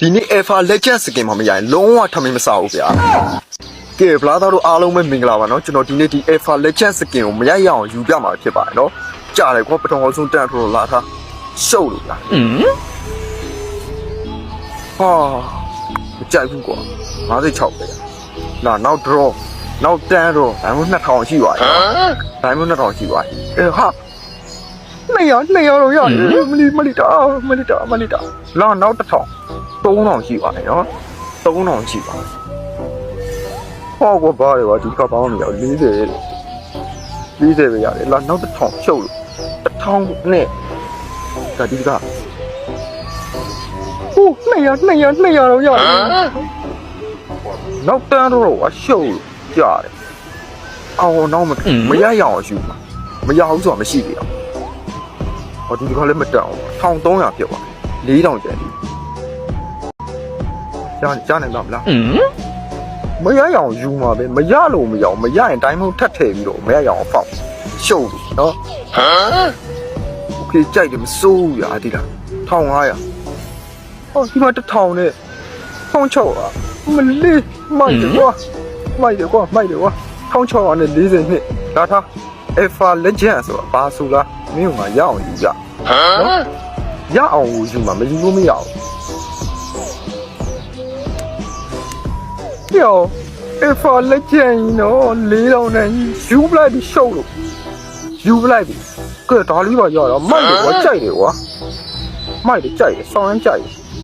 ဒီနေ့ Alpha Legend skin မှာမရရင်လုံးဝထမင်းမစားဘူးဗျာကဲဗလာသားတို့အားလုံးပဲမင်္ဂလာပါနော်ကျွန်တော်ဒီနေ့ဒီ Alpha Legend skin ကိုမရရအောင်ယူပြမှာဖြစ်ပါတယ်နော်ကြားတယ်ကွာပထမဆုံးတန်ထိုးလာတာရှုပ်လို့လားဟာမကြိုက်ဘူးကွာ56ပဲလာနောက် draw နောက်တန်းတော့ဒါမှမဟုတ်2000ရှိပါရဲ့ဒါမှမဟုတ်2000ရှိပါရဲ့အဲဟာနေရနေရတော့ရမလီမလီတာမလီတာမလီတာလာနောက်1000 3000ရှိပါတယ်နော်3000ရှိပါတယ်ဟောကွာဘာလဲကွာဒီကပေါင်းနေရော40တဲ့40ပဲရတယ်လာနောက်1000ရှုပ်လို့1000နဲ့ဒါဒီကဟို200 200 200တော့ရတယ်နောက်တန်းတော့အရှုပ်လို့ကြားတယ်အောင်နောက်မမရရအောင်ယူပါမရဘူးဆိုတာမရှိသေးဘူးဟောဒီကလည်းမတက်အောင်1300ဖြစ်သွား4000ကျန်ပြီ ကြားကြားနိုင်ပါမလား 嗯， မရရအောင်ယူမှာပဲမရလို့မရအောင်မရရင်တိုင်းမုံထပ်ထည့်ပြီးတော့မရရအောင်ဖောက်ရှုပ်လို့နော်โอเคကြိုက်တယ်မစိုးဘူးရာဒီလား1500ဟောဒီမှာ1000နဲ့1600อ่ะမလေးမိုက်တယ်ကွာမိုက်တယ်ကွာမိုက်တယ်ကွာ1600နဲ့40နှစ်ဒါထား Alpha Legend ဆိုတာဘာဆိုလားမင်းကရအောင်ယူကြနော်ရအောင်ယူမှာမယူလို့မရအောင် ပြော Alpha Legend နော်လေးတောင်နဲ့ယူပလိုက်ပြီးရှုပ်လို့ယူပလိုက်ပြီးကဲဒါလေးပါရတော့မိုက်တယ်ကွာကြိုက်တယ်ကွာမိုက်တယ်ကြိုက်တယ်ဆောင်းရမ်းကြိုက်တယ်